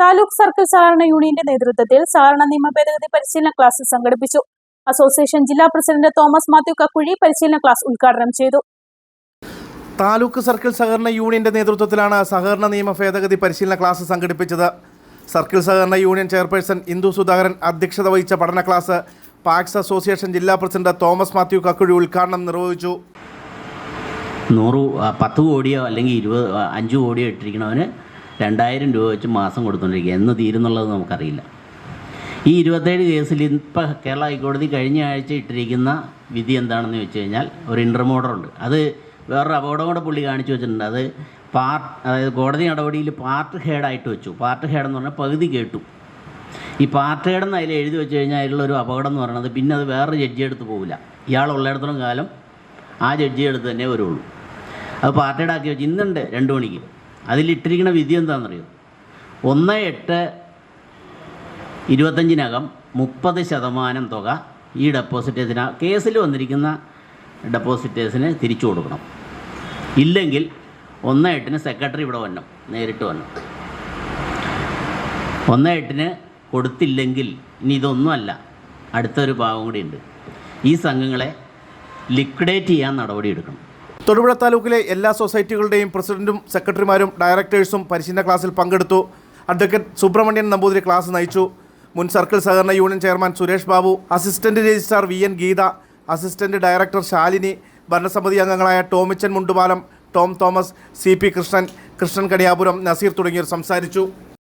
Taluk circle സഹകരണ യൂണിയന്റെ നേതൃത്വത്തിൽ സഹകരണ നിയമ ഭേദഗതി പരിശീലന ക്ലാസ് സംഘടിപ്പിച്ചു. അസോസിയേഷൻ ജില്ലാ പ്രസിഡന്റ് തോമസ് മാത്യു കക്കുഴി പരിശീലന ക്ലാസ് ഉദ്ഘാടനം ചെയ്തു. താലൂക്ക് സർക്കിൾ സഹകരണ യൂണിയന്റെ നേതൃത്വത്തിലാണ് സഹകരണ നിയമ ഭേദഗതി പരിശീലന ക്ലാസ് സംഘടിപ്പിച്ചത്. സർക്കിൾ സഹകരണ യൂണിയൻ ചെയർപേഴ്സൺ ഇന്ദു സുധാകരൻ അധ്യക്ഷത വഹിച്ച പഠന ക്ലാസ് പാക്സ് അസോസിയേഷൻ ജില്ലാ പ്രസിഡന്റ് തോമസ് മാത്യു കക്കുഴി ഉദ്ഘാടനം നിർവഹിച്ചു. നൂറ് പത്ത് കോടിയോ അല്ലെങ്കിൽ ഇരുപത് അഞ്ച് കോടിയോ ഇട്ടിരിക്കണവന് രണ്ടായിരം രൂപ വെച്ച് മാസം കൊടുത്തുകൊണ്ടിരിക്കുക എന്ന് തീരുന്നുള്ളത് നമുക്കറിയില്ല. ഈ ഇരുപത്തേഴ് കേസിൽ ഇപ്പം കേരള ഹൈക്കോടതി കഴിഞ്ഞ ആഴ്ച ഇട്ടിരിക്കുന്ന വിധി എന്താണെന്ന് വെച്ച് കഴിഞ്ഞാൽ ഒരു ഇന്റർമോഡർ ഉണ്ട്. അത് വേറൊരു അപകടം കൂടെ പുള്ളി കാണിച്ചു വെച്ചിട്ടുണ്ട്. അത് പാർട്ട് അതായത് കോടതി നടപടിയിൽ പാർട്ട് ഹേഡായിട്ട് വെച്ചു. പാർട്ട് ഹേഡ് എന്ന് പറഞ്ഞാൽ പകുതി കേട്ടു. ഈ പാർട്ട് ഹേഡെന്ന് അതിൽ എഴുതി വെച്ച് കഴിഞ്ഞാൽ അതിലുള്ളൊരു അപകടം എന്ന് പറയുന്നത് പിന്നെ അത് വേറൊരു ജഡ്ജി എടുത്ത് പോകില്ല ഇയാളുള്ളിടത്തോളം കാലം ആ ജഡ്ജി എടുത്ത് തന്നെ വരുള്ളൂ. അത് പാർട്ടിയുടെ ആക്കി വെച്ച് ഇന്നുണ്ട് രണ്ട് മണിക്ക്. അതിലിട്ടിരിക്കുന്ന വിധി എന്താണെന്നറിയോ? ഒന്ന് എട്ട് ഇരുപത്തഞ്ചിനകം മുപ്പത് ശതമാനം തുക ഈ ഡെപ്പോസിറ്റേഴ്സിന് കേസിൽ വന്നിരിക്കുന്ന ഡെപ്പോസിറ്റേഴ്സിന് തിരിച്ചു കൊടുക്കണം. ഇല്ലെങ്കിൽ ഒന്ന് എട്ടിന് സെക്രട്ടറി ഇവിടെ വന്നു നേരിട്ട് വന്നു. ഒന്ന് എട്ടിന് കൊടുത്തില്ലെങ്കിൽ ഇനി ഇതൊന്നുമല്ല അടുത്തൊരു ഭാഗം കൂടി ഉണ്ട്. ഈ സംഘങ്ങളെ ലിക്വിഡേറ്റ് ചെയ്യാൻ നടപടിയെടുക്കണം തൊടുപുഴ താലൂക്കിലെ എല്ലാ സൊസൈറ്റികളുടെയും പ്രസിഡന്റും സെക്രട്ടറിമാരും ഡയറക്ടേഴ്സും പരിശീലന ക്ലാസ്സിൽ പങ്കെടുത്തു. അഡ്വക്കേറ്റ് സുബ്രഹ്മണ്യൻ നമ്പൂതിരി ക്ലാസ് നയിച്ചു. മുൻ സർക്കിൾ സഹകരണ union chairman Suresh Babu assistant registrar V N Geetha assistant director Shalini ഭരണസമിതി അംഗങ്ങളായ Tomichan Mundupalam Tom Thomas C P Krishnan Krishnan Kaniyapuram Naseer തുടങ്ങിയവർ സംസാരിച്ചു.